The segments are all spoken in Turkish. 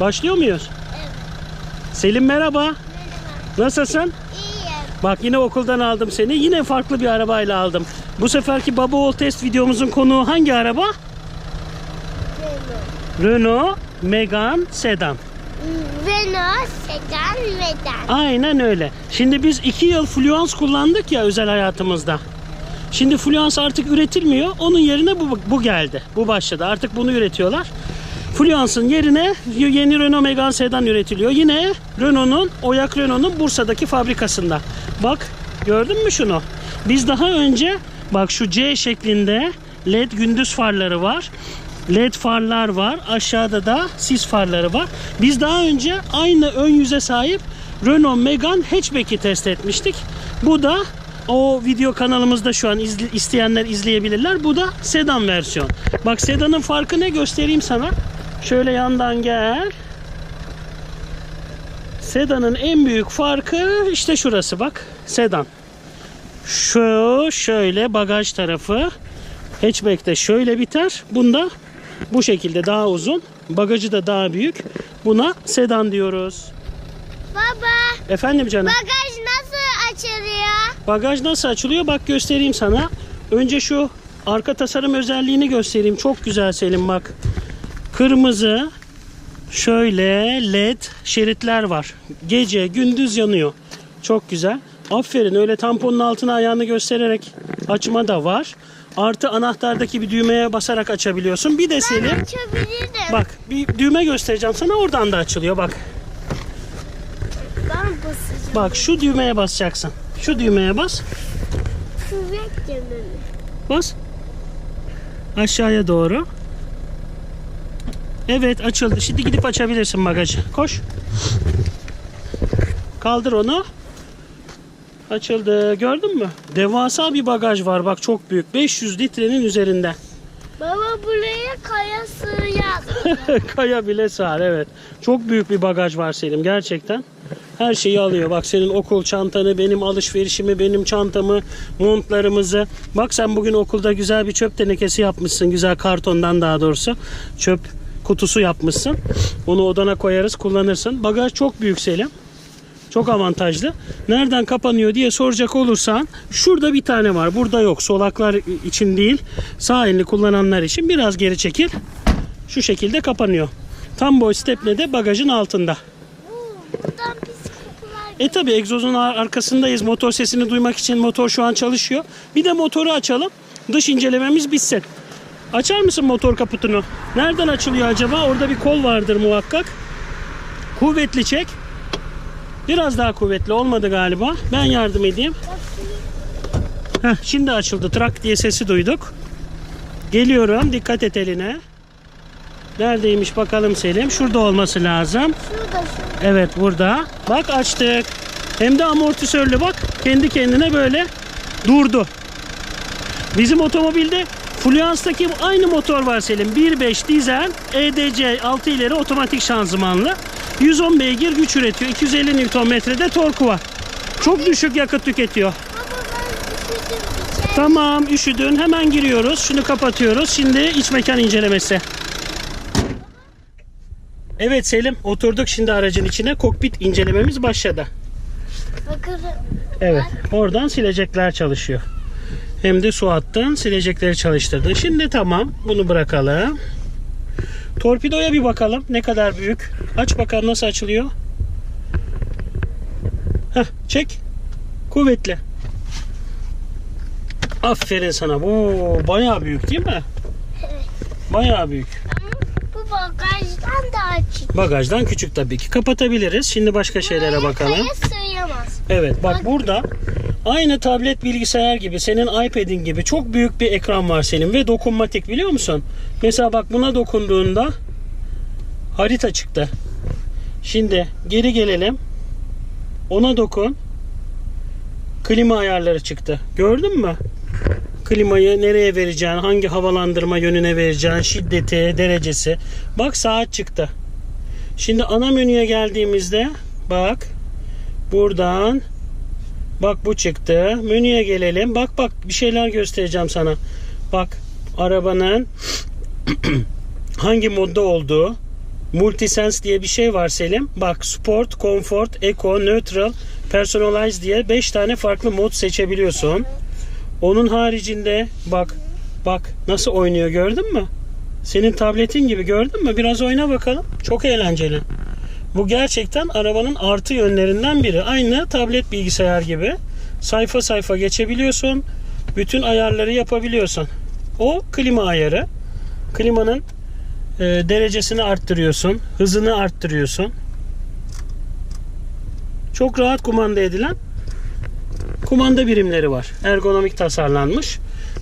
Başlıyor muyuz? Evet. Selim merhaba. Merhaba. Nasılsın? İyiyim. Bak yine okuldan aldım seni. Yine farklı bir arabayla aldım. Bu seferki baba oğul test videomuzun konuğu hangi araba? Renault. Renault Megane Sedan. Renault Sedan Vedan. Aynen öyle. Şimdi biz iki yıl Fluence kullandık ya özel hayatımızda. Şimdi Fluence artık üretilmiyor. Onun yerine bu, bu geldi. Bu başladı. Artık bunu üretiyorlar. Fluence'ın yerine yeni Renault Megane Sedan üretiliyor. Yine Renault'un, Oyak Renault'un Bursa'daki fabrikasında. Bak gördün mü şunu? Biz daha önce bak şu C şeklinde LED gündüz farları var. LED farlar var. Aşağıda da sis farları var. Biz daha önce aynı ön yüze sahip Renault Megane hatchback'i test etmiştik. Bu da o video kanalımızda şu an izle- isteyenler izleyebilirler. Bu da sedan versiyon. Bak sedanın farkı ne göstereyim sana. Şöyle yandan gel. Sedanın en büyük farkı işte şurası bak. Sedan. Şu şöyle bagaj tarafı. Hatchback'te şöyle biter. Bunda bu şekilde daha uzun. Bagajı da daha büyük. Buna sedan diyoruz. Baba Efendim canım. bagaj nasıl açılıyor? Bagaj nasıl açılıyor? Bak göstereyim sana. Önce şu arka tasarım özelliğini göstereyim. Çok güzel Selim bak. Kırmızı şöyle led şeritler var. Gece gündüz yanıyor. Çok güzel. Aferin öyle tamponun altına ayağını göstererek açma da var. Artı anahtardaki bir düğmeye basarak açabiliyorsun. Bir de Açabilirim. bak bir düğme göstereceğim sana oradan da açılıyor bak. Ben basacağım. Bak şu düğmeye basacaksın. Şu düğmeye bas. Kuvvet. Bas. Aşağıya doğru. Evet açıldı. Şimdi gidip açabilirsin bagajı. Koş. Kaldır onu. Açıldı. Gördün mü? Devasa bir bagaj var. Bak çok büyük. 500 litrenin üzerinde. Baba buraya kaya sığacak. Kaya bile sığar evet. Çok büyük bir bagaj var Selim gerçekten. Her şeyi alıyor. Bak senin okul çantanı, benim alışverişimi, benim çantamı, montlarımızı. Bak sen bugün okulda güzel bir çöp tenekesi yapmışsın. Güzel kartondan daha doğrusu. Çöp kutusu yapmışsın. Onu odana koyarız, kullanırsın. Bagaj çok büyük Selim. Çok avantajlı. Nereden kapanıyor diye soracak olursan şurada bir tane var. Burada yok. Solaklar için değil. Sağ elini kullananlar için biraz geri çekil. Şu şekilde kapanıyor. Tam boy stepne de bagajın altında. E tabi egzozun ar- arkasındayız. Motor sesini duymak için motor şu an çalışıyor. Bir de motoru açalım. Dış incelememiz bitsin. Açar mısın motor kaputunu? Nereden açılıyor acaba? Orada bir kol vardır muhakkak. Kuvvetli çek. Biraz daha kuvvetli olmadı galiba. Ben yardım edeyim. Heh, şimdi açıldı. Trak diye sesi duyduk. Geliyorum. Dikkat et eline. Neredeymiş bakalım Selim. Şurada olması lazım. Şurada. Evet burada. Bak açtık. Hem de amortisörlü bak. Kendi kendine böyle durdu. Bizim otomobilde Fluence'daki aynı motor var Selim. 1.5 dizel EDC 6 ileri otomatik şanzımanlı. 110 beygir güç üretiyor. 250 Nm'de torku var. Çok düşük yakıt tüketiyor. Tamam üşüdün. Hemen giriyoruz. Şunu kapatıyoruz. Şimdi iç mekan incelemesi. Evet Selim oturduk şimdi aracın içine. Kokpit incelememiz başladı. Bakın. Evet. Oradan silecekler çalışıyor. Hem de su attın silecekleri çalıştırdın. Şimdi tamam. Bunu bırakalım. Torpidoya bir bakalım. Ne kadar büyük. Aç bakalım nasıl açılıyor. Heh, çek. Kuvvetli. Aferin sana. Bu bayağı büyük değil mi? Bayağı büyük. Bu bagajdan da açık. Bagajdan küçük tabii ki. Kapatabiliriz. Şimdi başka şeylere Buraya bakalım. Kaya sığamaz. Evet bak burada aynı tablet bilgisayar gibi senin iPad'in gibi çok büyük bir ekran var senin ve dokunmatik biliyor musun? Mesela bak buna dokunduğunda harita çıktı. Şimdi geri gelelim. Ona dokun. Klima ayarları çıktı. Gördün mü? Klimayı nereye vereceğin, hangi havalandırma yönüne vereceğin, şiddeti, derecesi. Bak saat çıktı. Şimdi ana menüye geldiğimizde bak Buradan bak bu çıktı. Menüye gelelim. Bak bak bir şeyler göstereceğim sana. Bak arabanın hangi modda olduğu. Multisense diye bir şey var Selim. Bak Sport, Comfort, Eco, Neutral, Personalize diye 5 tane farklı mod seçebiliyorsun. Onun haricinde bak bak nasıl oynuyor gördün mü? Senin tabletin gibi gördün mü? Biraz oyna bakalım. Çok eğlenceli. Bu gerçekten arabanın artı yönlerinden biri. Aynı tablet bilgisayar gibi. Sayfa sayfa geçebiliyorsun. Bütün ayarları yapabiliyorsun. O klima ayarı. Klimanın e, derecesini arttırıyorsun. Hızını arttırıyorsun. Çok rahat kumanda edilen kumanda birimleri var. Ergonomik tasarlanmış.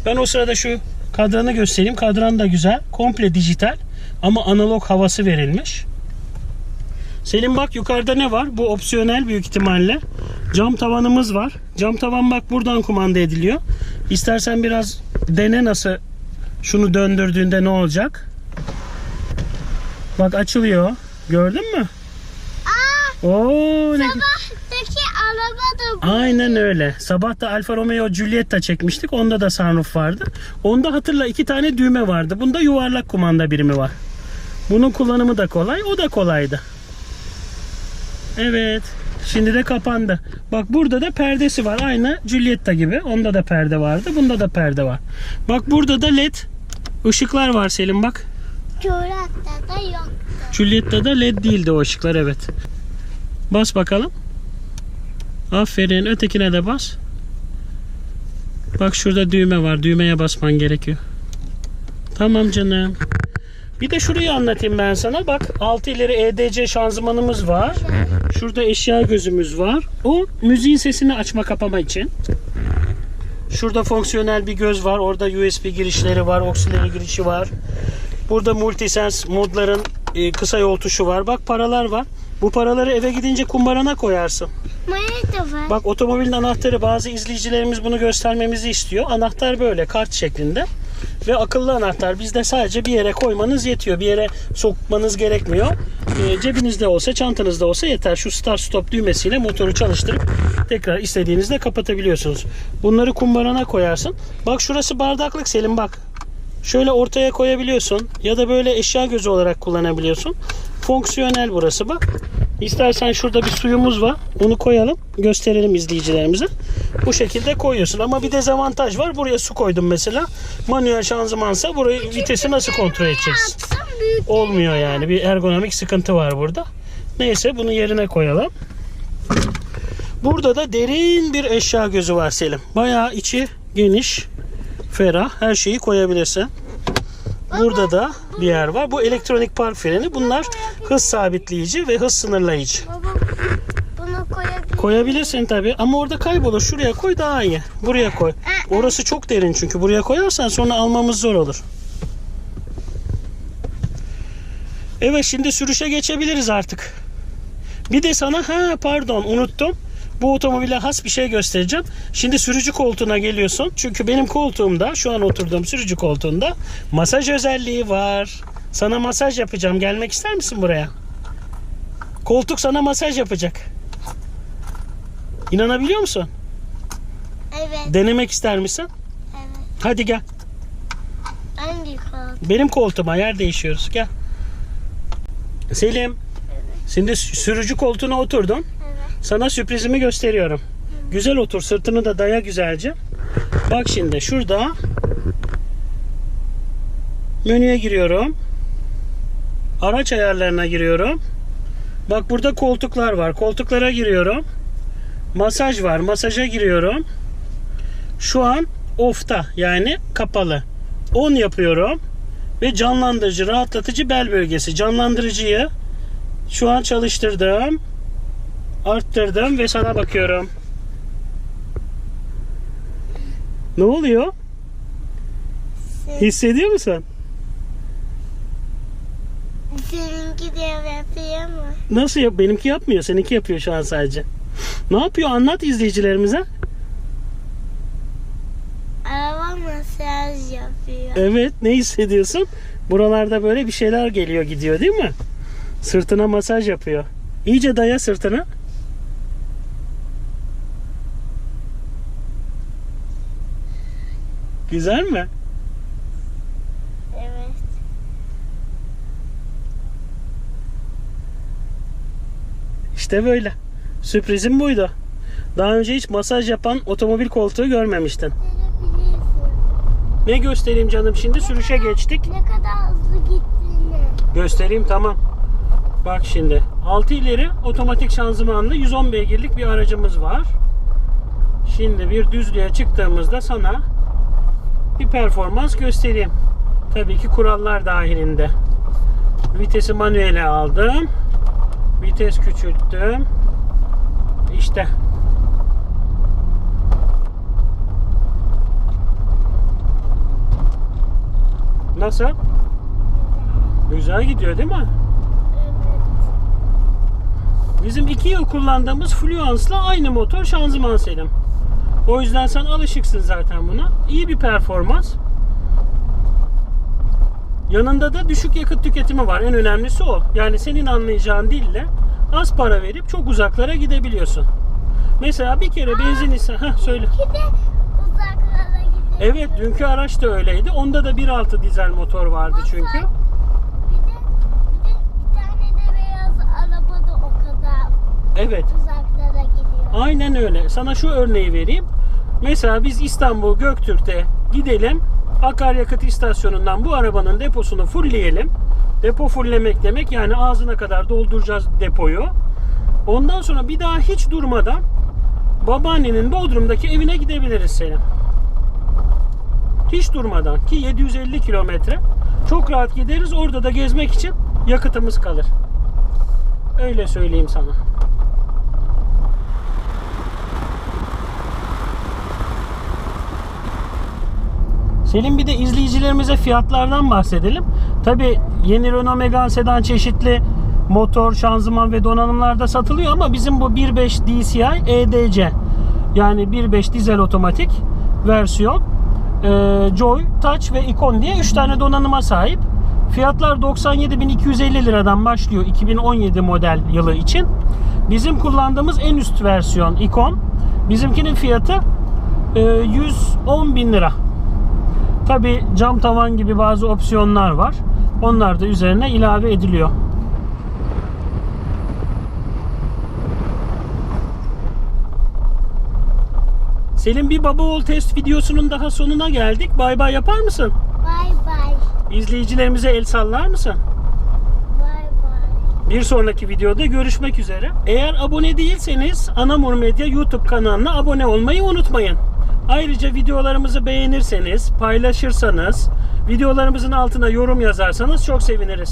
Ben o sırada şu kadranı göstereyim. Kadran da güzel. Komple dijital ama analog havası verilmiş. Selim bak yukarıda ne var? Bu opsiyonel büyük ihtimalle. Cam tavanımız var. Cam tavan bak buradan kumanda ediliyor. İstersen biraz dene nasıl şunu döndürdüğünde ne olacak? Bak açılıyor. Gördün mü? Aa, Oo ne sabahtaki araba da bu. Aynen öyle. Sabah da Alfa Romeo Giulietta çekmiştik. Onda da sunroof vardı. Onda hatırla iki tane düğme vardı. Bunda yuvarlak kumanda birimi var. Bunun kullanımı da kolay. O da kolaydı. Evet. Şimdi de kapandı. Bak burada da perdesi var. Aynı Giulietta gibi. Onda da perde vardı. Bunda da perde var. Bak burada da led ışıklar var Selim bak. Çorakta da yok. Giulietta'da led değildi o ışıklar evet. Bas bakalım. Aferin. Ötekine de bas. Bak şurada düğme var. Düğmeye basman gerekiyor. Tamam canım. Bir de şurayı anlatayım ben sana. Bak 6 ileri EDC şanzımanımız var. Şurada eşya gözümüz var. O müziğin sesini açma kapama için. Şurada fonksiyonel bir göz var. Orada USB girişleri var. Auxiliary girişi var. Burada multisense modların e, kısa yol tuşu var. Bak paralar var. Bu paraları eve gidince kumbarana koyarsın. Var. Bak otomobilin anahtarı bazı izleyicilerimiz bunu göstermemizi istiyor. Anahtar böyle kart şeklinde. Ve akıllı anahtar bizde sadece bir yere koymanız yetiyor. Bir yere sokmanız gerekmiyor. E, cebinizde olsa çantanızda olsa yeter. Şu start stop düğmesiyle motoru çalıştırıp tekrar istediğinizde kapatabiliyorsunuz. Bunları kumbarana koyarsın. Bak şurası bardaklık Selim bak. Şöyle ortaya koyabiliyorsun ya da böyle eşya gözü olarak kullanabiliyorsun. Fonksiyonel burası bak. İstersen şurada bir suyumuz var. Onu koyalım. Gösterelim izleyicilerimize. Bu şekilde koyuyorsun. Ama bir dezavantaj var. Buraya su koydum mesela. Manuel şanzımansa burayı vitesi nasıl kontrol büyük. Olmuyor yani. Bir ergonomik sıkıntı var burada. Neyse bunu yerine koyalım. Burada da derin bir eşya gözü var Selim. Bayağı içi geniş, ferah. Her şeyi koyabilirsin. Burada da bir yer var. Bu elektronik park freni. Bunlar hız sabitleyici ve hız sınırlayıcı. Baba bunu koyabilir. Koyabilirsin tabi ama orada kaybolur. Şuraya koy daha iyi. Buraya koy. Orası çok derin çünkü. Buraya koyarsan sonra almamız zor olur. Evet şimdi sürüşe geçebiliriz artık. Bir de sana ha pardon unuttum. Bu otomobile has bir şey göstereceğim. Şimdi sürücü koltuğuna geliyorsun. Çünkü benim koltuğumda şu an oturduğum sürücü koltuğunda masaj özelliği var. Sana masaj yapacağım. Gelmek ister misin buraya? Koltuk sana masaj yapacak. İnanabiliyor musun? Evet. Denemek ister misin? Evet. Hadi gel. Hangi kol? Benim koltuğuma yer değişiyoruz. Gel. Selim. Şimdi sürücü koltuğuna oturdun. Sana sürprizimi gösteriyorum. Güzel otur. Sırtını da daya güzelce. Bak şimdi şurada menüye giriyorum. Araç ayarlarına giriyorum. Bak burada koltuklar var. Koltuklara giriyorum. Masaj var. Masaja giriyorum. Şu an off'ta yani kapalı. On yapıyorum ve canlandırıcı, rahatlatıcı bel bölgesi. Canlandırıcıyı şu an çalıştırdım. Arttırdım ve sana bakıyorum. Ne oluyor? Hissediyor musun? Seninki de yapıyor mu? Nasıl yap? Benimki yapmıyor. Seninki yapıyor şu an sadece. Ne yapıyor? Anlat izleyicilerimize. Araba masaj yapıyor. Evet. Ne hissediyorsun? Buralarda böyle bir şeyler geliyor gidiyor değil mi? Sırtına masaj yapıyor. İyice daya sırtına. Güzel mi? Evet. İşte böyle. Sürprizim buydu. Daha önce hiç masaj yapan otomobil koltuğu görmemiştin. Ne göstereyim canım şimdi? Sürüşe geçtik. Ne kadar hızlı gittiğini. Göstereyim tamam. Bak şimdi 6 ileri otomatik şanzımanlı 110 beygirlik bir aracımız var. Şimdi bir düzlüğe çıktığımızda sana bir performans göstereyim. Tabii ki kurallar dahilinde. Vitesi manuele aldım. Vites küçülttüm. İşte. Nasıl? Güzel gidiyor değil mi? Evet. Bizim iki yıl kullandığımız Fluence'la aynı motor şanzıman Selim. O yüzden sen alışıksın zaten buna. İyi bir performans. Yanında da düşük yakıt tüketimi var. En önemlisi o. Yani senin anlayacağın dille az para verip çok uzaklara gidebiliyorsun. Mesela bir kere benzin ise... Heh, söyle. Evet dünkü araç da öyleydi. Onda da 1.6 dizel motor vardı çünkü. Bir de, bir de bir tane de beyaz araba da o kadar Evet. uzaklara gidiyor. Aynen öyle. Sana şu örneği vereyim. Mesela biz İstanbul Göktürk'te gidelim. Akaryakıt istasyonundan bu arabanın deposunu fullleyelim. Depo fulllemek demek yani ağzına kadar dolduracağız depoyu. Ondan sonra bir daha hiç durmadan babaannenin Bodrum'daki evine gidebiliriz Selim. Hiç durmadan ki 750 kilometre. Çok rahat gideriz. Orada da gezmek için yakıtımız kalır. Öyle söyleyeyim sana. Selim bir de izleyicilerimize fiyatlardan bahsedelim. Tabi yeni Renault Megane sedan çeşitli motor, şanzıman ve donanımlarda satılıyor ama bizim bu 1.5 DCI EDC yani 1.5 dizel otomatik versiyon e, Joy, Touch ve Icon diye 3 tane donanıma sahip. Fiyatlar 97.250 liradan başlıyor 2017 model yılı için. Bizim kullandığımız en üst versiyon Icon. Bizimkinin fiyatı e, 110 bin lira. Tabi cam tavan gibi bazı opsiyonlar var. Onlar da üzerine ilave ediliyor. Selim bir baba oğul test videosunun daha sonuna geldik. Bay bay yapar mısın? Bay bay. İzleyicilerimize el sallar mısın? Bay bay. Bir sonraki videoda görüşmek üzere. Eğer abone değilseniz Anamur Medya YouTube kanalına abone olmayı unutmayın. Ayrıca videolarımızı beğenirseniz, paylaşırsanız, videolarımızın altına yorum yazarsanız çok seviniriz.